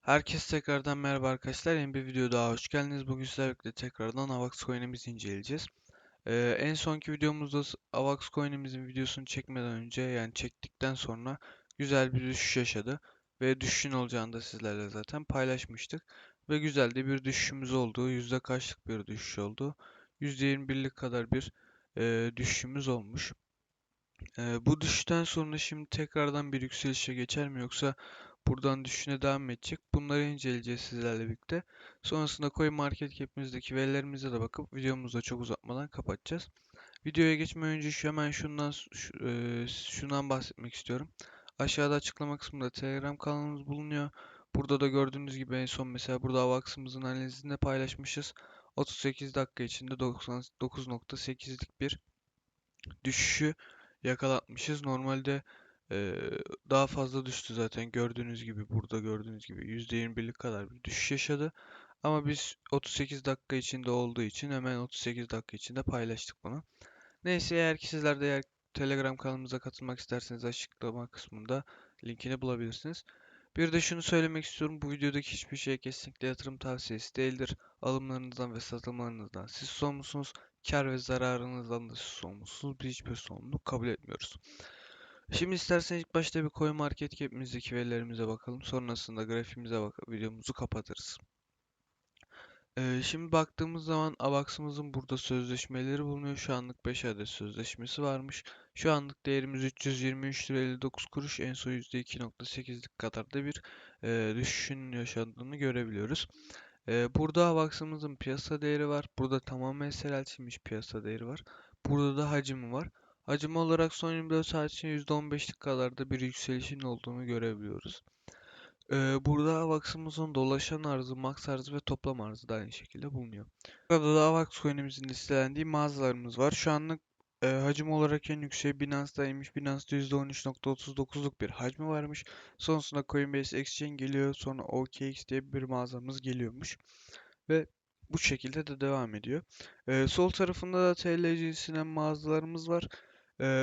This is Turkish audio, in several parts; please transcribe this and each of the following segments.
Herkese tekrardan merhaba arkadaşlar. Yeni bir video daha hoş geldiniz. Bugün sizlerle tekrardan AVAX coin'imizi inceleyeceğiz. Ee, en sonki videomuzda AVAX coin'imizin videosunu çekmeden önce yani çektikten sonra güzel bir düşüş yaşadı. Ve düşüşün olacağını da sizlerle zaten paylaşmıştık. Ve güzel de bir düşüşümüz oldu. Yüzde kaçlık bir düşüş oldu? %21'lik kadar bir e, düşüşümüz olmuş. E, bu düşüşten sonra şimdi tekrardan bir yükselişe geçer mi yoksa Buradan düşüşüne devam edecek. Bunları inceleyeceğiz sizlerle birlikte. Sonrasında Coin Market Cap'imizdeki verilerimize de bakıp videomuzu da çok uzatmadan kapatacağız. Videoya geçmeden önce şu hemen şundan şu- e, şundan bahsetmek istiyorum. Aşağıda açıklama kısmında Telegram kanalımız bulunuyor. Burada da gördüğünüz gibi en son mesela burada Avax'ımızın analizini de paylaşmışız. 38 dakika içinde 99.8'lik bir düşüşü yakalatmışız. Normalde daha fazla düştü zaten gördüğünüz gibi burada gördüğünüz gibi %21'lik kadar bir düşüş yaşadı. Ama biz 38 dakika içinde olduğu için hemen 38 dakika içinde paylaştık bunu. Neyse eğer ki sizler de eğer Telegram kanalımıza katılmak isterseniz açıklama kısmında linkini bulabilirsiniz. Bir de şunu söylemek istiyorum. Bu videodaki hiçbir şey kesinlikle yatırım tavsiyesi değildir. Alımlarınızdan ve satımlarınızdan siz sorumlusunuz. Kar ve zararınızdan da siz sorumlusunuz. Biz hiçbir sorumluluk kabul etmiyoruz. Şimdi isterseniz ilk başta bir coin market cap'imizdeki verilerimize bakalım. Sonrasında grafiğimize bakıp videomuzu kapatırız. Ee, şimdi baktığımız zaman Avax'ımızın burada sözleşmeleri bulunuyor. Şu anlık 5 adet sözleşmesi varmış. Şu anlık değerimiz 323 lira 59 kuruş. En son %2.8'lik kadar da bir e, düşüşün yaşandığını görebiliyoruz. E, burada Avax'ımızın piyasa değeri var. Burada tamamen seyreltilmiş piyasa değeri var. Burada da hacmi var. Hacim olarak son 24 saat için %15'lik kadar da bir yükselişin olduğunu görebiliyoruz. Ee, burada AVAX'ımızın dolaşan arzı, max arzı ve toplam arzı da aynı şekilde bulunuyor. Burada da AVAX coin'imizin listelendiği mağazalarımız var. Şu anlık e, hacim olarak en yüksek Binance'daymış. Binance'da %13.39'luk bir hacmi varmış. Sonrasında Coinbase Exchange geliyor. Sonra OKX diye bir mağazamız geliyormuş. Ve bu şekilde de devam ediyor. Ee, sol tarafında da TL cinsinden mağazalarımız var.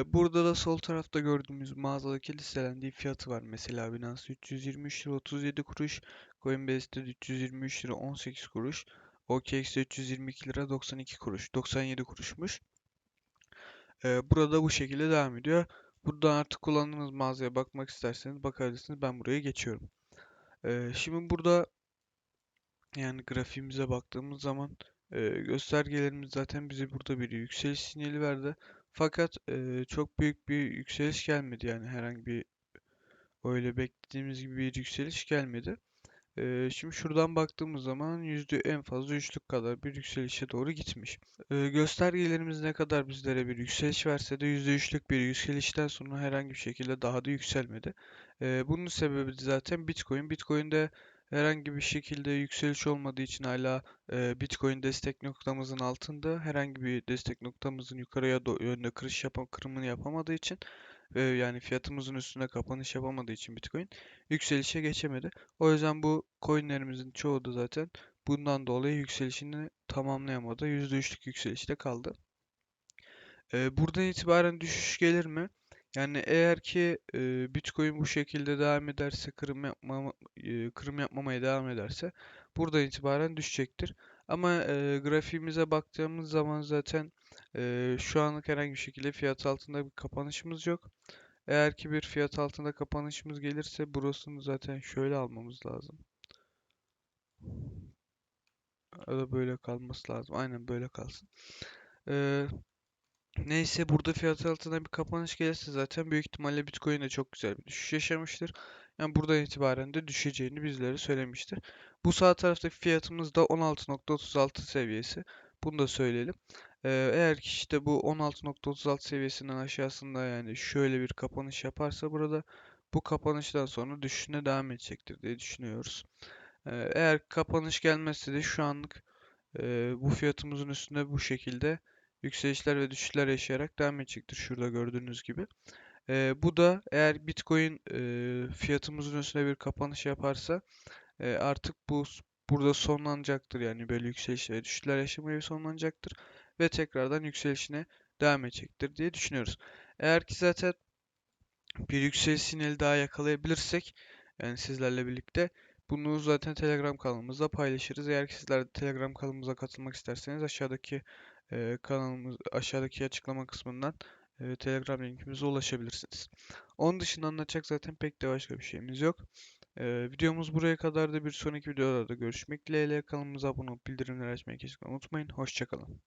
Burada da sol tarafta gördüğümüz mağazadaki listelendiği fiyatı var. Mesela Binance 323 lira 37 kuruş, Coinbase'de 323 lira 18 kuruş, OKX'de 322 lira 92 kuruş, 97 kuruşmuş. Burada bu şekilde devam ediyor. Buradan artık kullandığınız mağazaya bakmak isterseniz bakabilirsiniz. Ben buraya geçiyorum. Şimdi burada yani grafiğimize baktığımız zaman göstergelerimiz zaten bize burada bir yükseliş sinyali verdi. Fakat e, çok büyük bir yükseliş gelmedi yani herhangi bir öyle beklediğimiz gibi bir yükseliş gelmedi. E, şimdi şuradan baktığımız zaman yüzde en fazla üçlük kadar bir yükselişe doğru gitmiş. E, göstergelerimiz ne kadar bizlere bir yükseliş verse de yüzde üçlük bir yükselişten sonra herhangi bir şekilde daha da yükselmedi. E, bunun sebebi zaten Bitcoin. Bitcoin'de herhangi bir şekilde yükseliş olmadığı için hala e, Bitcoin destek noktamızın altında herhangi bir destek noktamızın yukarıya yönde kırış yapam kırımını yapamadığı için ve yani fiyatımızın üstüne kapanış yapamadığı için Bitcoin yükselişe geçemedi. O yüzden bu coinlerimizin çoğu da zaten bundan dolayı yükselişini tamamlayamadı. %3'lük yükselişte kaldı. Ee, buradan itibaren düşüş gelir mi? Yani eğer ki e, Bitcoin bu şekilde devam ederse, kırım yapmama, e, kırım yapmamaya devam ederse buradan itibaren düşecektir. Ama e, grafiğimize baktığımız zaman zaten e, şu anlık herhangi bir şekilde fiyat altında bir kapanışımız yok. Eğer ki bir fiyat altında kapanışımız gelirse burasını zaten şöyle almamız lazım. Ya da böyle kalması lazım. Aynen böyle kalsın. Ee, neyse burada fiyat altına bir kapanış gelirse zaten büyük ihtimalle Bitcoin de çok güzel bir düşüş yaşamıştır. Yani buradan itibaren de düşeceğini bizlere söylemiştir. Bu sağ taraftaki fiyatımız da 16.36 seviyesi. Bunu da söyleyelim. Ee, eğer ki işte bu 16.36 seviyesinden aşağısında yani şöyle bir kapanış yaparsa burada bu kapanıştan sonra düşüşüne devam edecektir diye düşünüyoruz. Ee, eğer kapanış gelmezse de şu anlık e, bu fiyatımızın üstünde bu şekilde yükselişler ve düşüşler yaşayarak devam edecektir. Şurada gördüğünüz gibi. Ee, bu da eğer Bitcoin e, fiyatımızın üstüne bir kapanış yaparsa e, artık bu burada sonlanacaktır. Yani böyle yükseliş ve düşüşler yaşamaya sonlanacaktır ve tekrardan yükselişine devam edecektir diye düşünüyoruz. Eğer ki zaten bir yükseliş sinyali daha yakalayabilirsek yani sizlerle birlikte Bunu zaten Telegram kanalımızda paylaşırız. Eğer ki sizler de Telegram kanalımıza katılmak isterseniz aşağıdaki e, kanalımız aşağıdaki açıklama kısmından e, Telegram linkimize ulaşabilirsiniz. Onun dışında anlatacak zaten pek de başka bir şeyimiz yok. E, videomuz buraya kadar da bir sonraki videolarda görüşmek dileğiyle kanalımıza abone olup bildirimleri açmayı kesinlikle unutmayın. Hoşçakalın.